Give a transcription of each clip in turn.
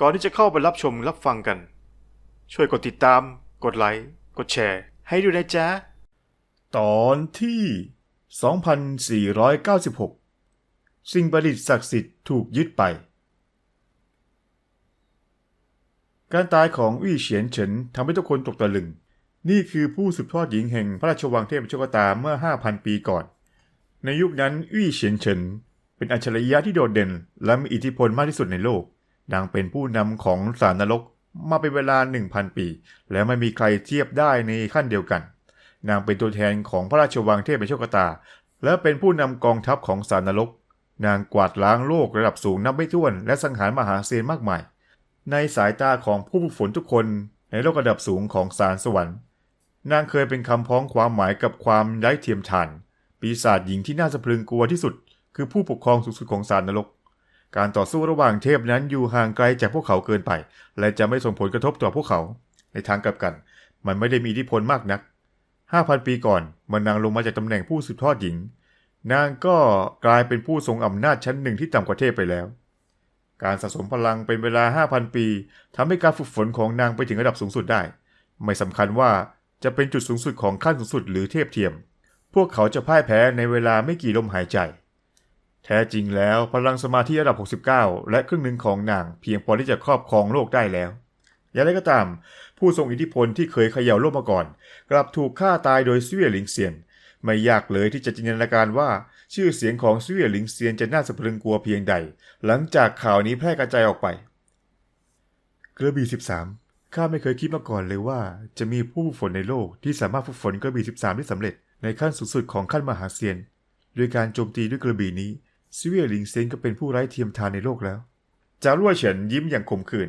ก่อนที่จะเข้าไปรับชมรับฟังกัน ช่วยกดติดตาม กดไลค์ กดแชร์ ให้ด้วยนะจ๊ะ ตอนที่ 2496 สิ่งประดิษฐ์ศักดิ์สิทธิ์ถูกยึดไป การตายของวี่เฉียนเฉินทำให้ทุกคนตกตะลึง นี่คือผู้สืบทอดหญิงแห่งพระราชวังเทพโชคตาเมื่อ 5,000 ปีก่อน ในยุคนั้นวี่เฉียนเฉินเป็นอัจฉริยะที่โดดเด่น และมีอิทธิพลมากที่สุดในโลก นางเป็นผู้นำของสารนรกมาเป็นเวลา 1,000 ปี และไม่มีใครเทียบได้ในขั้นเดียวกัน นางเป็นตัวแทนของพระราชวังเทพโชคตา และเป็นผู้นำกองทัพของสารนรก นางกวาดล้างโลกระดับสูงนับไม่ถ้วน และสังหารมหาเซนมากมาย ในสายตาของผู้ฝึกฝนทุกคนในโลกระดับสูงของสารสวรรค์นางเคยเป็นคำพ้องความหมายกับความไร้เทียมทาน ปีศาจหญิงที่น่าสะพรึงกลัวที่สุด คือผู้ปกครองสูงสุดของสารนรก การต่อสู้ระหว่างเทพนั้นอยู่ห่างไกลจากพวกเขาเกินไป และจะไม่ส่งผลกระทบต่อพวกเขา ในทางกลับกัน มันไม่ได้มีอิทธิพลมากนัก 5,000 ปีก่อนมื่อนางลงมาจากตำแหน่งผู้สืบทอดหญิง นางก็กลายเป็นผู้ทรงอำนาจชั้นหนึ่งที่ต่ำกว่าเทพไปแล้ว การสะสมพลังเป็นเวลา 5,000 ปีทำให้การฝึกฝนของนางไปถึงระดับสูงสุดได้ ไม่สำคัญว่าจะเป็นจุดสูงสุดของขั้นสูงสุดหรือเทพเทียม พวกเขาจะพ่ายแพ้ในเวลาไม่กี่ลมหายใจ แท้จริงแล้วพลังสมาธิระดับ 69 และครึ่งหนึ่งของนางเพียงพอที่จะครอบครองโลกได้แล้ว อย่างไรก็ตาม ผู้ทรงอิทธิพลที่เคยเขย่าโลกมาก่อน กลับถูกฆ่าตายโดยซเวียหลิงเซียน ไม่ยากเลยที่จะจินตนาการว่าชื่อเสียงของซเวียหลิงเซียนจะน่าสะพรึงกลัวเพียงใด หลังจากข่าวนี้แพร่กระจายออกไป กระบี่13ข้าไม่เคยคิดมาก่อนเลยว่า จะมีผู้ฝนในโลกที่สามารถฝึกฝนกระบี่13 ได้สำเร็จในขั้นสูงสุดของขั้นมหาเซียนโดยการโจมตีด้วยกระบี่นี้ เวียหลิงเซนก็เป็นผู้ไร้เทียมทานในโลกแล้วจารั่วเฉินยิ้มอย่างขมขื่น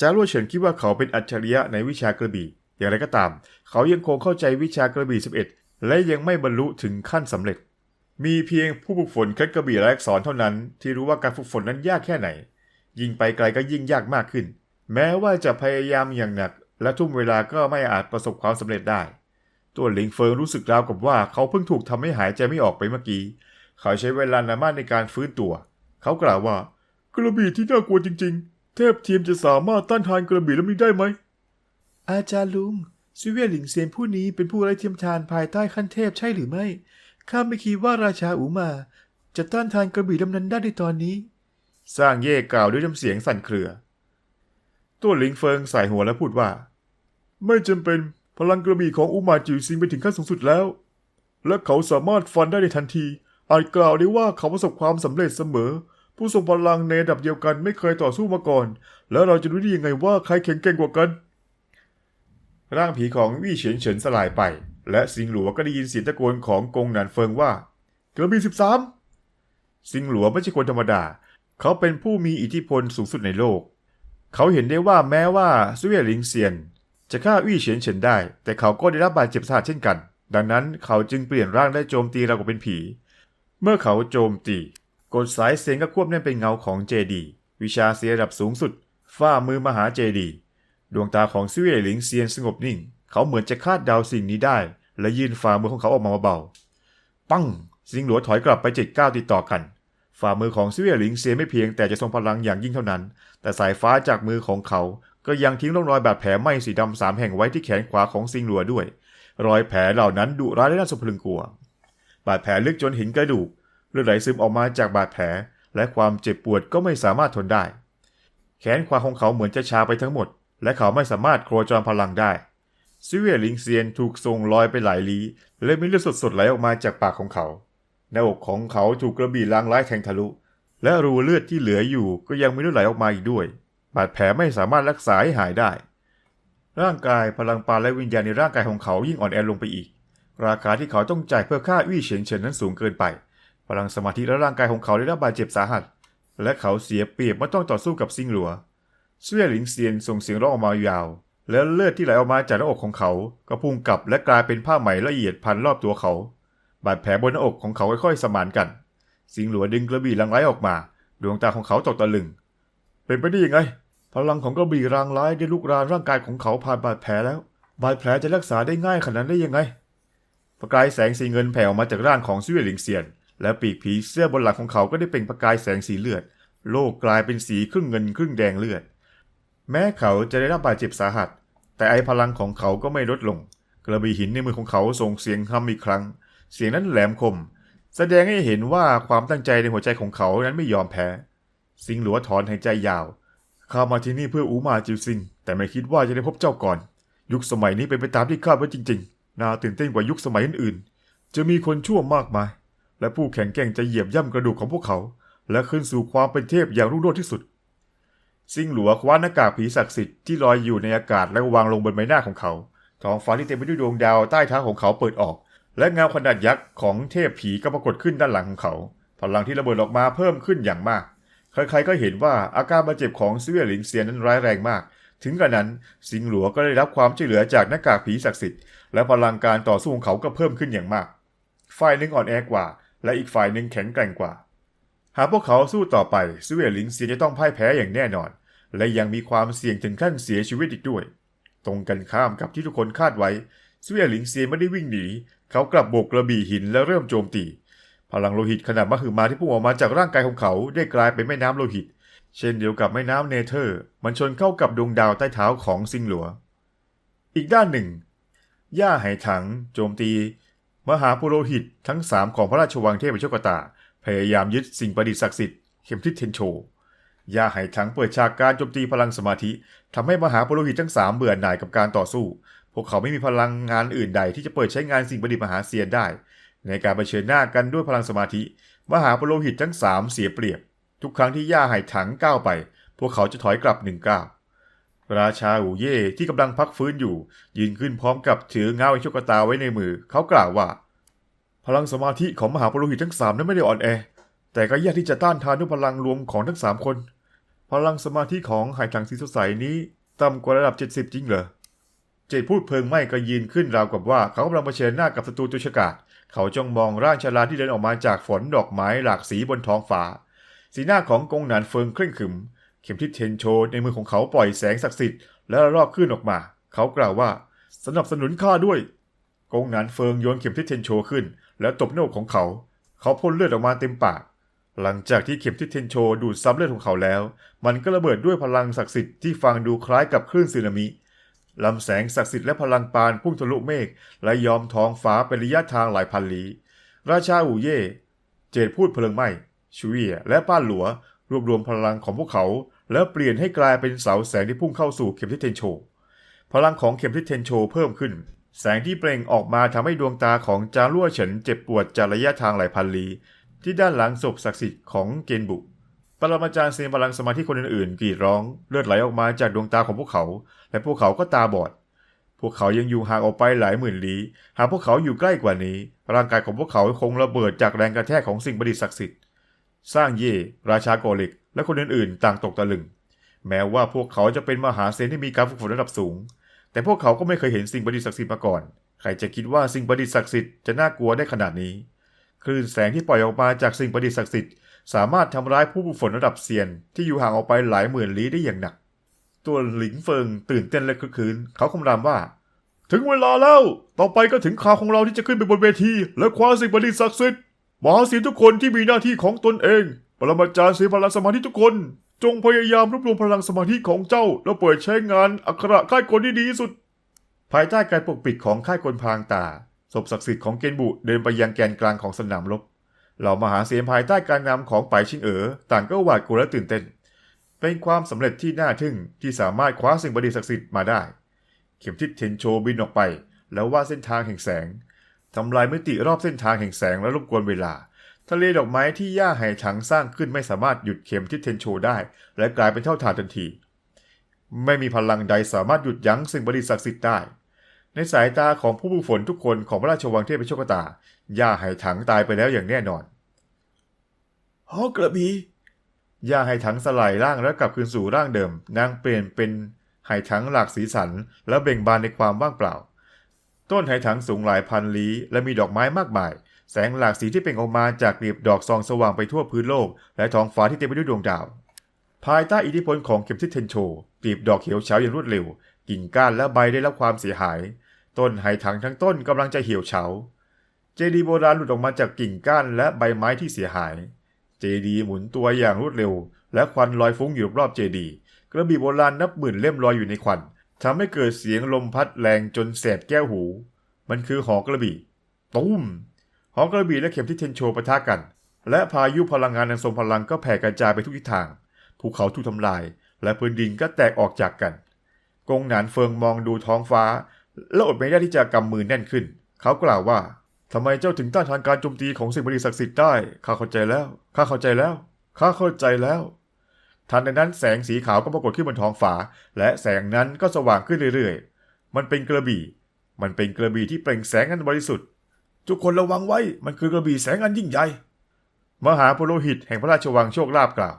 จารั่วเฉินคิดว่าเขาเป็นอัจฉริยะในวิชากระบี่ อย่างไรก็ตาม เขายังคงเข้าใจวิชากระบี่ 11 และยังไม่บรรลุถึงขั้นสำเร็จ มีเพียงผู้ฝึกฝนเคล็ดกระบี่และอักษรเท่านั้น ที่รู้ว่าการฝึกฝนนั้นยากแค่ไหน ยิ่งไปไกลก็ยิ่งยากมากขึ้น แม้ว่าจะพยายามอย่างหนัก และทุ่มเวลาก็ไม่อาจประสบความสำเร็จได้ ตัวหลิงเฟิงรู้สึกราวกับว่าเขาเพิ่งถูกทำให้หายใจไม่ออกไปเมื่อกี้ เขาใช้เวลานานมากในการฟื้นตัว เขากล่าวว่า กระบี่ที่น่ากลัวจริง ๆ เทพเทียมจะสามารถต้านทานกระบี่แล้วมีได้ไหม อาจารย์ลุงซิเวียหลิงเซียนผู้นี้เป็นผู้ไร้เทียมทานภายใต้ขั้นเทพใช่หรือไม่ ข้าไม่คิดว่าราชาอูมา จะต้านทานกระบี่ลำนั้นได้ในตอนนี้ สร้างเย่กล่าวด้วยน้ำเสียงสั่นเครือ ตัวหลิงเฟิงสายหัวและพูดว่า ไม่จำเป็นพลังกระบี่ของอูมาจิวซิงไปถึงขั้นสูงสุดแล้ว และเขาสามารถฟันได้ในทันที อาจกล่าวได้ว่าเขาประสบความสำเร็จเสมอ ผู้ทรงพลังในระดับเดียวกันไม่เคยต่อสู้มาก่อน แล้วเราจะรู้ได้ยังไงว่าใครแข็งแกร่งกว่ากัน ร่างผีของวี่เฉียนเฉินสลายไป และสิงหลัวก็ได้ยินเสียงตะโกนของกงหนานเฟิงว่าเกระบี่สิบสามสิงหลัวไม่ใช่คนธรรมดา เขาเป็นผู้มีอิทธิพลสูงสุดในโลก เขาเห็นได้ว่าแม้ว่าซุเวียหลิงเซียน จะฆ่าวี่เฉียนเฉินได้ แต่เขาก็ได้รับบาดเจ็บสาหัสเช่นกัน ดังนั้นเขาจึงเปลี่ยนร่างได้โจมตีเรากับเป็นผี เมื่อเขาโจมตีกดสายเสียงก็ควบแน่นเป็นเงาของเจดี วิชาเสียระดับสูงสุดฝ้ามือมหาเจดี ดวงตาของซิเวยหลิงเซียนสงบนิ่ง เขาเหมือนจะคาดเดาสิ่งนี้ได้ และยื่นฝ่ามือของเขาออกมาเบาๆปั้งสิงหลัวถอยกลับไปเจ็ดก้าวติดต่อกัน ฝ่ามือของซิเวยหลิงเซียนไม่เพียงแต่จะทรงพลังอย่างยิ่งเท่านั้น แต่สายฟ้าจากมือของเขา ก็ยังทิ้งร่องรอยบาดแผลไหม้สีดำสามแห่งไว้ที่แขนขวาของซิงหลัวด้วย รอยแผลเหล่านั้นดุร้ายและน่าสะพรึงกลัว บาดแผลลึกจนเห็นกระดูกเลือดไหลซึมออกมาจากบาดแผล และความเจ็บปวดก็ไม่สามารถทนได้ แขนขวาของเขาเหมือนจะชาไปทั้งหมด และเขาไม่สามารถโครจรพลังได้ซิเวียลิงเซียนถูกทรงลอยไปหลายลี้และมีเลือดสดๆไหลออกมาจากปากของเขาหน้าอกของเขาถูกกระบี่ล้างร้ายแทงทะลุ และรูเลือดที่เหลืออยู่ก็ยังมีเลือดไหลออกมาอีกด้วย บาดแผลไม่สามารถรักษาให้หายได้ ร่างกายพลังปาณและวิญญาณในร่างกายของเขายิ่งอ่อนแอลงไปอีก ราคาที่เขาต้องจ่ายเพื่อฆ่าวี่เฉียนเฉินนั้นสูงเกินไป พลังสมาธิและร่างกายของเขาได้รับบาดเจ็บสาหัส และเขาเสียเปรียบเมื่อต้องต่อสู้กับซิงหลัวเสื้อหลิงเซียนส่งเสียงร้องออกมายาว และเลือดที่ไหลออกมาจากหน้าอกของเขา ก็พุ่งกลับและกลายเป็นผ้าไหมละเอียดพันรอบตัวเขา บาดแผลบนหน้าอกของเขาค่อยๆสมานกัน สิงหลัวดึงกระบี่ลังไร้ออกมา ดวงตาของเขาตกตะลึง เป็นไปได้ยังไง พลังของกระบี่รางร้ายได้ลุกรานร่างกายของเขาผ่านบาดแผลแล้ว บาดแผลจะรักษาได้ง่ายขนาดนั้นได้ยังไง ประกายแสงสีเงินแผ่ออกมาจากร่างของซิเวีหลิงเซียน และปีกผีเสื้อบนหลังของเขาก็ได้เป็นประกายแสงสีเลือด โลกกลายเป็นสีครึ่งเงินครึ่งแดงเลือด แม้เขาจะได้รับบาดเจ็บสาหัส แต่ไอพลังของเขาก็ไม่ลดลง กระบี่หินในมือของเขาส่งเสียงคำอีกครั้ง เสียงนั้นแหลมคม แสดงให้เห็นว่าความตั้งใจในหัวใจของเขานั้นไม่ยอมแพ้สิงหลัวถอนหายใจยาวข้ามาที่นี่เพื่ออูมาจิวซิงแต่ไม่คิดว่าจะได้พบเจ้าก่อน ยุคสมัยนี้เป็นไปตามที่คาดไว้จริง ๆ น่าตื่นเต้นกว่ายุคสมัยอื่นๆ จะมีคนชั่วมากมาย และผู้แข็งแกร่งจะเหยียบย่ำกระดูกของพวกเขา และขึ้นสู่ความเป็นเทพอย่างรุ่งโรจน์ที่สุด ซิงหลัวคว้าหน้ากากผีศักดิ์สิทธิ์ที่ลอยอยู่ในอากาศและวางลงบนใบหน้าของเขา ท้องฟ้าที่เต็มไปด้วยดวงดาวใต้เท้าของเขาเปิดออก และเงาขนาดยักษ์ของเทพผีก็ปรากฏขึ้นด้านหลังของเขา พลังที่ระเบิดออกมาเพิ่มขึ้นอย่างมาก ใครๆก็เห็นว่าอาการบาดเจ็บของเซี่ยหลิงเซียนนั้นร้ายแรงมาก ถึงกระนั้นสิงห์หลัวก็ได้รับความช่วยเหลือจากหน้ากากผีศักดิ์สิทธิ์และพลังการต่อสู้ของเขาก็เพิ่มขึ้นอย่างมาก ฝ่ายหนึ่งอ่อนแอกว่า และอีกฝ่ายหนึ่งแข็งแกร่งกว่า หากพวกเขาสู้ต่อไปซี่ยหลิงเซียนจะต้องพ่ายแพ้อย่างแน่นอน และยังมีความเสี่ยงถึงขั้นเสียชีวิตอีกด้วย ตรงกันข้ามกับที่ทุกคนคาดไว้ซี่ยหลิงเซียนไม่ได้วิ่งหนีเขากลับโบกกระบี่หินและเริ่มโจมตีพลังโลหิตขนาดมหึมาที่พุ่งออกมาจากร่างกายของเขาได้กลายเป็นแม่น้ำโลหิต เช่นเดียวกับแม่น้ำเนเธอร์ มันชนเข้ากับดวงดาวใต้เท้าของซิงหลัว อีกด้านหนึ่ง ย่าไหถัง โจมตี มหาปุโรหิตทั้งสามของพระราชวังเทพโชคตา พยายามยึดสิ่งประดิษฐ์ศักดิ์สิทธิ์เข็มทิศเทนโชย่าไหถังเปิดฉากการโจมตีพลังสมาธิทำให้มหาปุโรหิตทั้งสามเบื่อหน่ายกับการต่อสู้ พวกเขาไม่มีพลังงานอื่นใด ที่จะเปิดใช้งานสิ่งประดิษฐ์มหาเซียนได้ ในการเผชิญหน้ากันด้วยพลังสมาธิ มหาปุโรหิตทั้งสามเสียเปรียบ ทุกครั้งที่ย่าไหถังก้าวไป พวกเขาจะถอยกลับหนึ่งก้าวราชาอูเย่ที่กำลังพักฟื้นอยู่ ยืนขึ้นพร้อมกับถือเงาไอชกตาไว้ในมือ เขากล่าวว่า พลังสมาธิของมหาปุโรหิตทั้งสามนั้นไม่ได้อ่อนแอ แต่ก็ยากที่จะต้านทานด้วยพลังรวมของทั้งสามคน พลังสมาธิของไหถังสีสดใสนี้ต่ำกว่าระดับ 70 จริงเหรอเจดพูดเพลิงไหม้ก็ยืนขึ้นราวกับว่าเขากำลังเผชิญหน้ากับศัตรูตุชกาศเขาจ้องมองร่างชราที่เดินออกมาจากฝนดอกไม้หลากสีบนท้องฟ้า สีหน้าของกงหนานเฟิงเคร่งขรึม เข็มทิศเทนโชในมือของเขาปล่อยแสงศักดิ์สิทธิ์และรอกขึ้นออกมา เขากล่าวว่า สนับสนุนข้าด้วย กงหนานเฟิงโยนเข็มทิศเทนโชขึ้น แล้วตบหน้าอกของเขา เขาพ่นเลือดออกมาเต็มปาก หลังจากที่เข็มทิศเทนโชดูดซับเลือดของเขาแล้ว มันก็ระเบิดด้วยพลังศักดิ์สิทธิ์ที่ฟังดูคล้ายกับคลื่นสึนามิลำแสงศักดิ์สิทธิ์และพลังปานพุ่งทะลุเมฆและยอมท้องฟ้าเป็นระยะทางหลายพันลี้ ราชาอูเย่ เจดพูดเพลิงไหม้ ชุยและป้านหลัว รวบรวมพลังของพวกเขา แล้วเปลี่ยนให้กลายเป็นเสาแสงที่พุ่งเข้าสู่เข็มทิศเทนโช พลังของเข็มทิศเทนโชเพิ่มขึ้น แสงที่เปล่งออกมาทำให้ดวงตาของจางลั่วเฉินเจ็บปวดจากระยะทางหลายพันลี้ที่ด้านหลังศพศักดิ์สิทธิ์ของเกนบุ ปรมาจารย์เซียนพลังสมาธิคนอื่นๆกรีดร้อง เลือดไหลออกมาจากดวงตาของพวกเขา และพวกเขาก็ตาบอด พวกเขายังอยู่ห่างออกไปหลายหมื่นลี้ หากพวกเขาอยู่ใกล้กว่านี้ ร่างกายของพวกเขาคงระเบิดจากแรงกระแทกของสิ่งประดิษฐ์ศักดิ์สิทธิ์ สร้างเย่ราชาโกลิก และคนอื่นๆ ต่างตกตะลึง แม้ว่าพวกเขาจะเป็นมหาเซนที่มีการฝึกฝนระดับสูง แต่พวกเขาก็ไม่เคยเห็นสิ่งประดิษฐ์ศักดิ์สิทธิ์มาก่อน ใครจะคิดว่าสิ่งประดิษฐ์ศักดิ์สิทธิ์จะน่ากลัวได้ขนาดนี้ คลื่นแสงที่ปล่อยออกมาจากสิ่งประดิษฐ์ศักดิ์สิทธิ์สามารถทำร้ายผู้ฝึกฝนระดับเซียน ที่อยู่ห่างออกไปหลายหมื่นลี้ได้อย่างหนัก ตัวหลิงเฟิงตื่นเต้นและคึกคืน เขาคำรามว่า ถึงเวลาแล้ว ต่อไปก็ถึงคราวของเราที่จะขึ้นไปบนเวที และคว้าสิ่งประดิษฐ์ศักดิ์สิทธิ์ มหาเสียนทุกคนที่มีหน้าที่ของตนเอง ปรมาจารย์เสีพลังสมาธิทุกคน จงพยายามรวบรวมพลังสมาธิของเจ้า แล้วเปิดใช้งานอักขระค่ายกลที่ดีที่สุด ภายใต้การปกปิดของค่ายกลพรางตาศพศักดิ์สิทธิ์ของเกนบุเดินไปยังแกนกลางของสนามรบเหล่ามหาเสียนภายใต้การนำของไปชิงเอ๋อต่างก็หวาดกลัวและตื่นเต้น เป็นความสำเร็จที่น่าทึ่งที่สามารถคว้าสิ่งประดิษฐ์ศักดิ์สิทธิ์มาได้ เข็มทิศเทนโชบินออกไป แล้ววาดเส้นทางแห่งแสง ทำลายมิติรอบเส้นทางแห่งแสงและรบกวนเวลา ทะเลดอกไม้ที่ย่าไหถังสร้างขึ้นไม่สามารถหยุดเข็มทิศเทนโชได้ และกลายเป็นเท่าฐานทันที ไม่มีพลังใดสามารถหยุดยั้งสิ่งประดิษฐ์ศักดิ์สิทธิ์ได้ ในสายตาของผู้ฝึกฝนทุกคนของพระราชวังเทพโชคตาย่าไหถังตายไปแล้วอย่างแน่นอนฮอกระบีย่าไหถังสลายร่างแล้วกลับคืนสู่ร่างเดิม นางเปลี่ยนเป็นไหถังหลากสีสัน และเบ่งบานในความว่างเปล่า ต้นไหถังสูงหลายพันลี้และมีดอกไม้มากมาย แสงหลากสีที่เปล่งออกมาจากกลีบดอกซองสว่างไปทั่วพื้นโลก และท้องฟ้าที่เต็มไปด้วยดวงดาว ภายใต้อิทธิพลของเข็มทิศเทนโชกลีบดอกเขียวเฉาอย่างรวดเร็ว กิ่งก้านและใบได้รับความเสียหาย ต้นไหถังทั้งต้นกำลังจะเหี่ยวเฉา เจดีโบราณหลุดออกมาจากกิ่งก้านและใบไม้ที่เสียหาย เจดีหมุนตัวอย่างรวดเร็ว และควันลอยฟุ้งอยู่รอบเจดี กระบี่โบราณนับหมื่นเล่มลอยอยู่ในควัน ทำให้เกิดเสียงลมพัดแรงจนแสบแก้วหู มันคือหอกระบี่ตุ้มหอกระบี่และเข็มที่เทนโชปะทะกัน และพายุพลังงานอันทรงพลังก็แผ่กระจายไปทุกทิศทางภูเขาถูกทำลาย และพื้นดินก็แตกออกจากกัน กงหนานเฟิงมองดูท้องฟ้า แล้วอดไม่ได้ที่จะกำมือแน่นขึ้น เขากล่าวว่าทำไมเจ้าถึงต้านทานการโจมตีของสิ่งบริศักดิ์สิทธิ์ได้ ข้าเข้าใจแล้ว ข้าเข้าใจแล้ว ข้าเข้าใจแล้ว ทันใดนั้นแสงสีขาวก็ปรากฏขึ้นบนท้องฟ้า และแสงนั้นก็สว่างขึ้นเรื่อยๆ มันเป็นกระบี่ มันเป็นกระบี่ที่เปล่งแสงอันบริสุทธิ์ ทุกคนระวังไว้ มันคือกระบี่แสงอันยิ่งใหญ่ มหาปุโรหิตแห่งพระราชวังโชคลาภกล่าว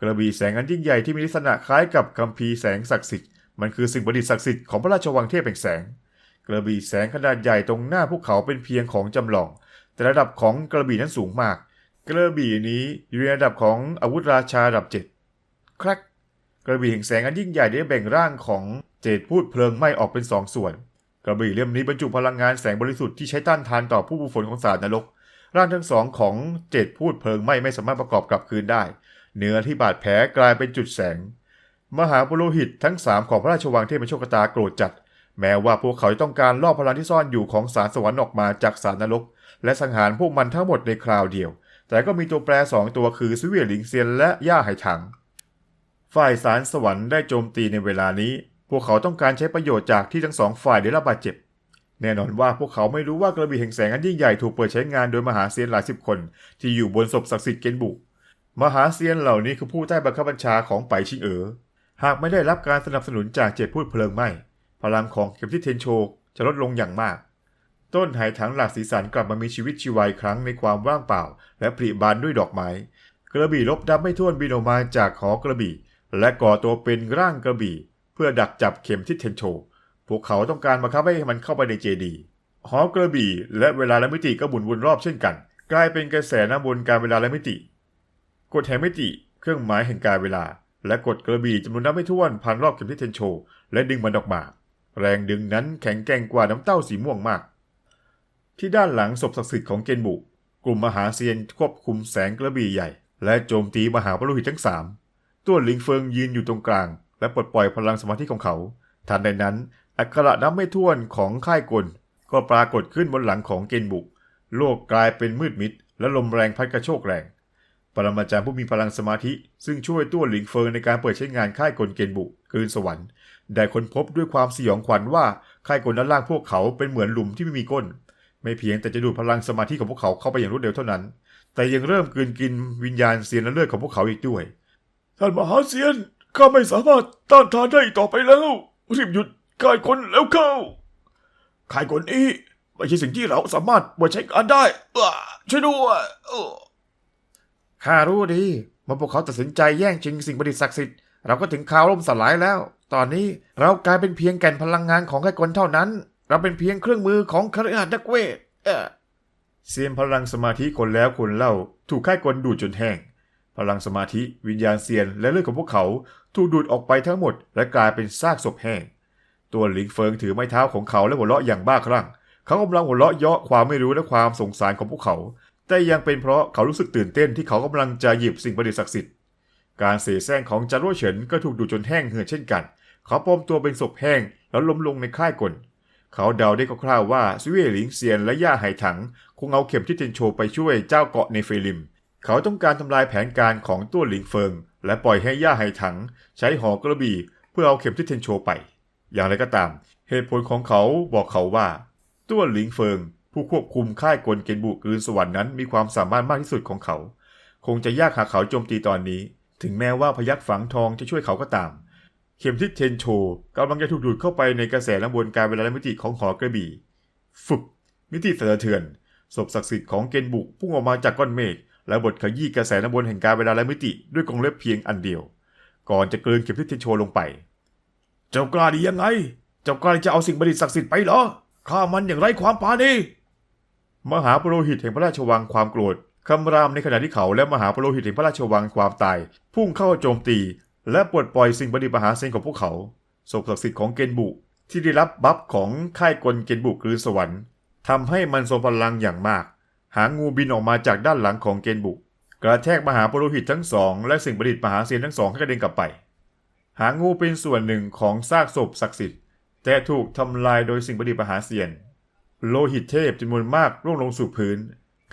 กระบี่แสงอันยิ่งใหญ่ที่มีลักษณะคล้ายกับคัมภีแสงศักดิ์สิทธิ์ มันคือสิ่งประดิษฐ์ศักดิ์สิทธิ์ของพระราชวังเทพแห่งแสง กระบี่แสงขนาดใหญ่ตรงหน้าภูเขาเป็นเพียงของจำลอง แต่ระดับของกระบี่นั้นสูงมาก กระบี่นี้อยู่ในระดับของอาวุธราชาระดับเจ็ด ครักกระบี่แห่งแสงอันยิ่งใหญ่ได้แบ่งร่างของเจดพูดเพลิงไหม้ออกเป็นสองส่วน กระบี่เล่มนี้บรรจุพลังงานแสงบริสุทธิ์ที่ใช้ต้านทานต่อผู้ผู้ฝนของสารนรก ร่างทั้งสองของเจดพูดเพลิงไหม้ไม่สามารถประกอบกลับคืนได้ เนื้อที่บาดแผลกลายเป็นจุดแสง มหาปุโรหิตทั้งสามของพระราชวังเทพโชคตาโกรธจัด แม้ว่าพวกเขาจะต้องการล่อพลังที่ซ่อนอยู่ของสารสวรรค์ออกมาจากสารนรก และสังหารพวกมันทั้งหมดในคราวเดียว แต่ก็มีตัวแปรสองตัวคือซิเวียหลิงเซียนและย่าไหถัง ฝ่ายสารสวรรค์ได้โจมตีในเวลานี้ พวกเขาต้องการใช้ประโยชน์จากที่ทั้งสองฝ่ายได้รับบาดเจ็บ แน่นอนว่าพวกเขาไม่รู้ว่ากระบี่แห่งแสงอันยิ่งใหญ่ถูกเปิดใช้งานโดยมหาเซียนหลายสิบคน ที่อยู่บนศพศักดิ์สิทธิ์เกนบุ มหาเซียนเหล่านี้คือผู้ใต้บังคับบัญชาของไปชิงเอ๋อ หากไม่ได้รับการสนับสนุนจากเจ็ดพูดเพลิงไหม้พลังของเข็มทิศเทนโชจะลดลงอย่างมาก ต้นไหถังหลากสีสันกลับมามีชีวิตชีวาอีกครั้งในความว่างเปล่า และปริบานด้วยดอกไม้ กระบี่ลบดับไม่ท้วนบินออกมาจากหอกระบี่ และก่อตัวเป็นร่างกระบี่ เพื่อดักจับเข็มทิศเทนโช พวกเขาต้องการบังคับให้มันเข้าไปในเจดีหอกระบี่ และเวลาและมิติก็บุนวนรอบเช่นกัน กลายเป็นกระแสน้ำวนการเวลาและมิติ กฎแห่งมิติ เครื่องหมายแห่งการเวลา และกดกระบี่จำนวนนับไม่ถ้วนพันรอบเข็มทิศเทนโช และดึงมันออกมา แรงดึงนั้นแข็งแกร่งกว่าน้ำเต้าสีม่วงมาก ที่ด้านหลังศพศักดิ์สิทธิ์ของเกนบุกลุ่มมหาเซียนควบคุมแสงกระบี่ใหญ่ และโจมตีมหาปรุหิตทั้งสาม ตัวหลิงเฟิงยืนอยู่ตรงกลาง และปลดปล่อยพลังสมาธิของเขา ทันใดนั้น อักขระนับไม่ถ้วนของค่ายกล ก็ปรากฏขึ้นบนหลังของเกนบุโลกกลายเป็นมืดมิด และลมแรงพัดกระโชกแรง ปรมาจารย์ผู้มีพลังสมาธิ ซึ่งช่วยตัวหลิงเฟิงในการเปิดใช้งานค่ายกลเกนบุคืนสวรรค์ ได้ค้นพบด้วยความสยองขวัญว่าค่ายกลด้านล่างพวกเขาเป็นเหมือนหลุมที่ไม่มีก้น ไม่เพียงแต่จะดูดพลังสมาธิของพวกเขาเข้าไปอย่างรวดเร็วเท่านั้น แต่ยังเริ่มกลืนกินวิญญาณเซียนและเลือดของพวกเขาอีกด้วย ท่านมหาเซียนข้าไม่สามารถต้านทานได้อีกต่อไปแล้วรีบหยุดค่ายคนแล้วเข้าค่ายคนนี้ไม่ใช่สิ่งที่เราสามารถบใช้การได้เออช่วยด้วยเออข้ารู้ดีเมื่อพวกเขาตัดสินใจแย่งชิงสิ่งประดิษฐ์ศักดิ์สิทธิ์เราก็ถึงข่าวล่มสลายแล้ว ตอนนี้เรากลายเป็นเพียงแก่นพลังงานของค่ายคนเท่านั้น เราเป็นเพียงเครื่องมือของคฤหัสถ์นักเวทเออเสียมพลังสมาธิคนแล้วคนเล่า ถูกค่ายกลดูดจนแห้ง พลังสมาธิวิญญาณเซียนและเลือดของพวกเขาถูกดูดออกไปทั้งหมด และกลายเป็นซากศพแห้ง ตัวหลิงเฟิงถือไม้เท้าของเขาและหัวเราะอย่างบ้าคลั่ง เขากำลังหัวเราะเยาะความไม่รู้และความสงสารของพวกเขา แต่ยังเป็นเพราะเขารู้สึกตื่นเต้นที่เขากำลังจะหยิบสิ่งประดิษฐ์ศักดิ์สิทธิ์การเสแสร้งของจารโร่เฉินก็ถูกดูดจนแห้งเหือดเช่นกัน เขาปลอมตัวเป็นศพแห้งแล้วล้มลงในค่ายกลเขาเดาได้คร่าวๆว่าซิเว่หลิงเซียนและย่าไหถัง คงเอาเข็มที่เทนโชไปช่วยเจ้าเกาะในเฟลิม เขาต้องการทำลายแผนการของตัวหลิงเฟิง และปล่อยให้ย่าไหถัง ใช้หอกระบี่เพื่อเอาเข็มที่เทนโชไป อย่างไรก็ตาม เหตุผลของเขาบอกเขาว่า ตัวหลิงเฟิง ผู้ควบคุมค่ายกลเกนบุกลืนสวรรค์นั้นมีความสามารถมากที่สุดของเขา คงจะยากหาเขาโจมตีตอนนี้ ถึงแม้ว่าพยักฝังทองจะช่วยเขาก็ตาม เข็มทิศเทนโชกำลังจะถูกดูดเข้าไปในกระแสน้ำวนการเวลาและมิติของหอกระบี่ ฝึบมิติสะเทือนศพศักดิ์สิทธิ์ของเกนบุกพุ่งออกมาจากก้อนเมฆ และบดขยี้กระแสน้ำวนแห่งการเวลาและมิติด้วยกรงเล็บเพียงอันเดียว ก่อนจะกลืนเข็มทิศเทนโชลงไป เจ้ากล้าดียังไง เจ้ากล้าจะเอาสิ่งประดิษฐ์ศักดิ์สิทธิ์ไปเหรอข้ามันอย่างไรความปาณีมหาปโรหิตแห่งพระราชวังความโกรธคำรามในขณะที่เขาและมหาปโรหิตแห่งพระราชวังความตาย พุ่งเข้าโจมตี และปลดปล่อยสิ่งประดิษฐ์มหาเซนของพวกเขาศพศักดิ์สิทธิ์ของเกนบุที่ได้รับบัฟของค่ายกลเกนบุกรือสวรรค์ทำให้มันทรงพลังอย่างมาก หางงูบินออกมาจากด้านหลังของเกนบุกระแทกมหาปรหิตทั้งสองและสิ่งประดิษฐ์มหาเซนทั้งสองให้กระเด็นกลับไป หางูเป็นส่วนหนึ่งของซากศพศักดิ์สิทธิ์ แต่ถูกทำลายโดยสิ่งประดิษฐ์มหาเสียน โลหิตเทพจำนวนมากร่วงลงสู่พื้น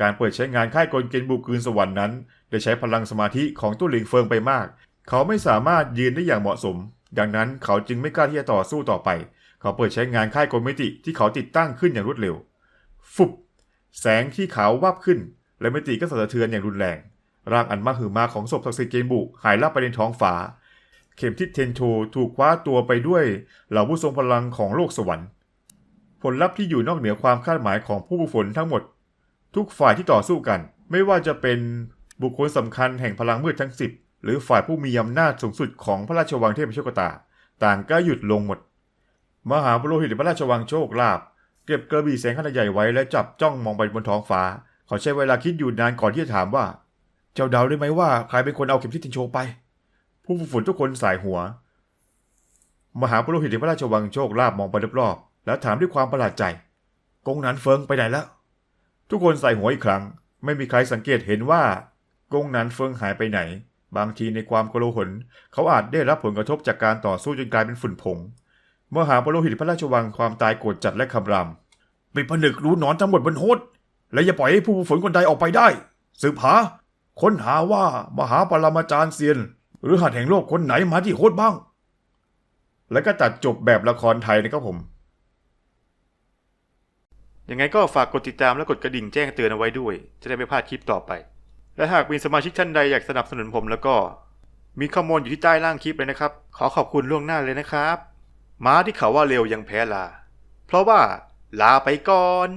การเปิดใช้งานค่ายกลเกณฑ์บุกคืนสวรรค์นั้น ได้ใช้พลังสมาธิของตู้หลิงเฟิงไปมาก เขาไม่สามารถยืนได้อย่างเหมาะสม ดังนั้นเขาจึงไม่กล้าที่จะต่อสู้ต่อไป เขาเปิดใช้งานค่ายกลมิติที่เขาติดตั้งขึ้นอย่างรวดเร็ว ฟุบ แสงที่ขาววับขึ้น และมิติก็สะเทือนอย่างรุนแรง ร่างอันมหึมาของศพศักดิ์สิทธิ์เกณฑ์บุหายลับไปในท้องฟ้า เข็มทิศเทนโทถูกคว้าตัวไปด้วยเหล่าผู้ทรงพลังของโลกสวรรค์ ผลลัพธ์ที่อยู่นอกเหนือความคาดหมายของผู้ผู้ฝนทั้งหมด ทุกฝ่ายที่ต่อสู้กัน ไม่ว่าจะเป็นบุคคลสำคัญแห่งพลังมืดทั้งสิบหรือฝ่ายผู้มีอำนาจสูงสุดของพระราชวังเทพโชคตา ต่างก็หยุดลงหมด มหาปุโรหิตพระราชวังโชคลาภ เก็บกระบี่แสงขนาดใหญ่ไว้และจับจ้องมองไปบนท้องฟ้า เขาใช้เวลาคิดอยู่นานก่อนที่จะถามว่า เจ้าเดาได้ไหมว่าใครเป็นคนเอาเข็มทิศทินโชไป ผู้ฝึกฝนทุกคนสายหัว มหาปุโรหิตพระราชวังโชคลาภมองไปรอบๆแล้วถามด้วยความประหลาดใจ กงนันเฟิงไปไหนแล้ว ทุกคนใส่หัวอีกครั้ง ไม่มีใครสังเกตเห็นว่ากงนันเฟิงหายไปไหน บางทีในความโกลาหลเขาอาจได้รับผลกระทบจากการต่อสู้จนกลายเป็นฝุ่นผง มหาปโรหิตพระราชวังความตายโกรธจัดและคำรามปิดผนึกรู้นอนทั้งหมดบนโฮดและอย่าปล่อยให้ผู้ฝนคนใดออกไปได้ สืบหา ค้นหาว่ามหาปรมาจารย์เซียน หรือหัดแห่งโลกคนไหนมาที่โฮดบ้าง แล้วก็ตัดจบแบบละครไทยนะครับผม ยังไงก็ฝากกดติดตามและกดกระดิ่งแจ้งเตือนเอาไว้ด้วย จะได้ไม่พลาดคลิปต่อไป และหากมีสมาชิกท่านใดอยากสนับสนุนผมแล้วก็ มีข้อมูลอยู่ที่ใต้ล่างคลิปเลยนะครับ ขอขอบคุณล่วงหน้าเลยนะครับ ม้าที่เขาว่าเร็วยังแพ้ลา เพราะว่าลาไปก่อน